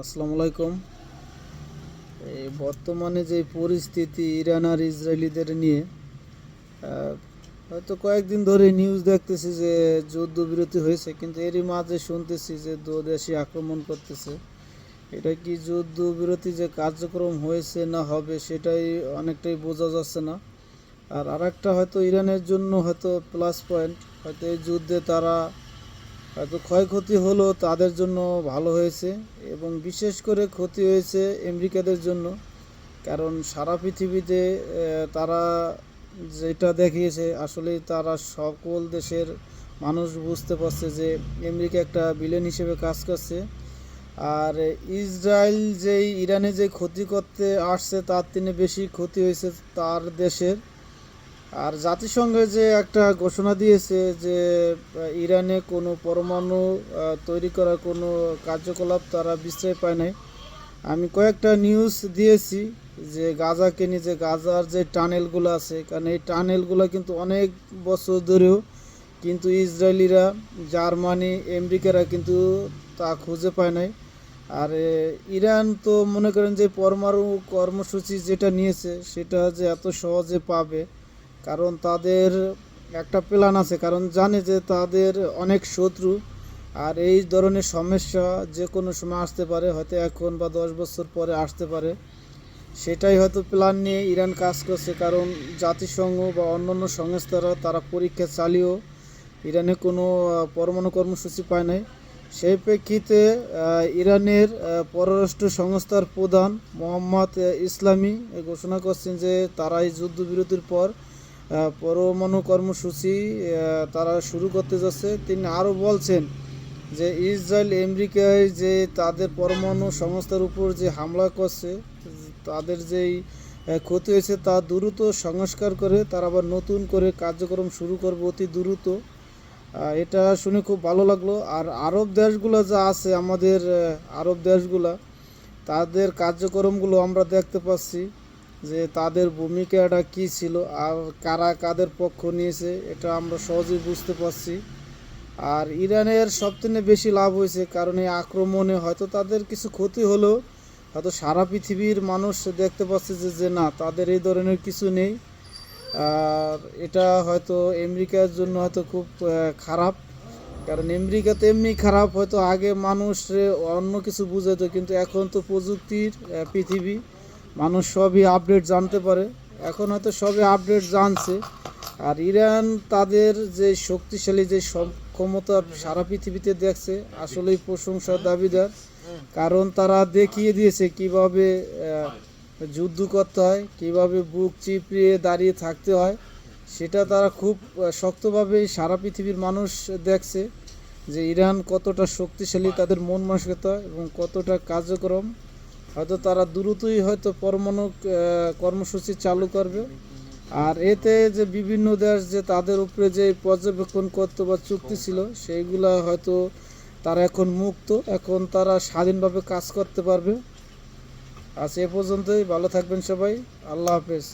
আসসালামু আলাইকুম। এই বর্তমানে যে পরিস্থিতি ইরান আর ইসরায়েলিদের নিয়ে হয়তো কয়েকদিন ধরে নিউজ দেখতেছি যে যুদ্ধবিরতি হয়েছে, কিন্তু এরই মাঝে শুনতেছি যে দু দেশই আক্রমণ করতেছে। এটা কি যুদ্ধবিরতি যে কার্যক্রম হয়েছে না হবে, সেটাই অনেকটাই বোঝা যাচ্ছে না। আর আরেকটা হয়তো ইরানের জন্য হয়তো প্লাস পয়েন্ট হয়তো এই যুদ্ধে তারা হয়তো ক্ষয়ক্ষতি হলো তাদের জন্য ভালো হয়েছে এবং বিশেষ করে ক্ষতি হয়েছে আমেরিকাদের জন্য, কারণ সারা পৃথিবীতে তারা যেটা দেখিয়েছে, আসলে তারা সকল দেশের মানুষ বুঝতে পারছে যে আমেরিকা একটা বিলেন হিসেবে কাজ করছে। আর ইসরায়েল যেই ইরানে যে ক্ষতি করতে আসছে, তার তিনি বেশি ক্ষতি হয়েছে তার দেশের আর জাতিসংঘে যে একটা ঘোষণা দিয়েছে যে ইরানে কোনো পরমাণু তৈরি করার কোনো কার্যকলাপ তারা বিশ্রয় পায় নাই। আমি কয়েকটা নিউজ দিয়েছি যে, গাজাকে নিয়ে যে গাজার যে টানেলগুলো আছে, কারণ এই টানেলগুলো কিন্তু অনেক বছর ধরেও কিন্তু ইসরায়েলিরা, জার্মানি, আমেরিকারা কিন্তু তা খুঁজে পায় নাই। আর ইরান তো মনে করেন যে পরমাণু কর্মসূচি যেটা নিয়েছে, সেটা যে এত সহজে পাবে কারণ তাদের একটা প্ল্যান আছে, কারণ জানে যে তাদের অনেক শত্রু আর এই ধরনের সমস্যা যে কোনো সময় আসতে পারে, হয়তো এখন বা দশ বছর পরে আসতে পারে। সেটাই হয়তো প্ল্যান নিয়ে ইরান কাজ করছে, কারণ জাতিসংঘ বা অন্যান্য সংস্থারা তারা পরীক্ষা চালিয়েও ইরানে কোনো পরমাণু কর্মসূচি পায় নাই। সেই প্রেক্ষিতে ইরানের পররাষ্ট্র সংস্থার প্রধান মোহাম্মদ ইসলামী ঘোষণা করছেন যে তারা এই যুদ্ধবিরতির পর পরমাণু কর্মসূচি তারা শুরু করতে যাচ্ছে। তিনি আরও বলছেন যে, ইসরায়েল, আমেরিকায় যে তাদের পরমাণু সংস্থার উপর যে হামলা করছে, তাদের যেই ক্ষতি হয়েছে তা দ্রুত সংস্কার করে তারা আবার নতুন করে কার্যক্রম শুরু করবে অতি দ্রুত। এটা শুনে খুব ভালো লাগল। আর আরব দেশগুলো যা আছে, আমাদের আরব দেশগুলা, তাদের কার্যক্রমগুলো আমরা দেখতে পাচ্ছি। যে তাদের ভূমিকাটা কী ছিল আর কারা কাদের পক্ষ নিয়েছে, এটা আমরা সহজেই বুঝতে পারছি। আর ইরানের সবথেকে বেশি লাভ হয়েছে কারণ এই আক্রমণে হয়তো তাদের কিছু ক্ষতি হলো। হয়তো সারা পৃথিবীর মানুষ দেখতে পাচ্ছে যে যে না, তাদের এই ধরনের কিছু নেই। আর এটা হয়তো আমেরিকার জন্য হয়তো খুব খারাপ। কারণ আমেরিকাতে এমনি খারাপ, হয়তো আগে মানুষ অন্য কিছু বুঝাতো, কিন্তু এখন তো প্রযুক্তির পৃথিবী। মানুষ সবই আপডেট জানতে পারে। এখন হয়তো সবই আপডেট জানছে। আর ইরান তাদের যে শক্তিশালী যে ক্ষমতা সারা পৃথিবীতে দেখছে, আসলেই প্রশংসার দাবিদার। কারণ তারা দেখিয়ে দিয়েছে কীভাবে যুদ্ধ করতে হয়, কীভাবে বুক চিপড়িয়ে দাঁড়িয়ে থাকতে হয়। সেটা তারা খুব শক্তভাবে সারা পৃথিবীর মানুষ দেখছে যে ইরান কতটা শক্তিশালী তাদের মন মানসিকতা এবং কতটা কার্যক্রম হয়তো তারা দ্রুতই হয়তো পরমাণু কর্মসূচি চালু করবে। আর এতে যে বিভিন্ন দেশ যে তাদের উপরে যে পর্যবেক্ষণ করতো বা চুক্তি ছিল, সেইগুলা হয়তো তারা এখন মুক্ত। এখন তারা স্বাধীনভাবে কাজ করতে পারবে। আজ এ পর্যন্তই। ভালো থাকবেন সবাই। আল্লাহ হাফেজ।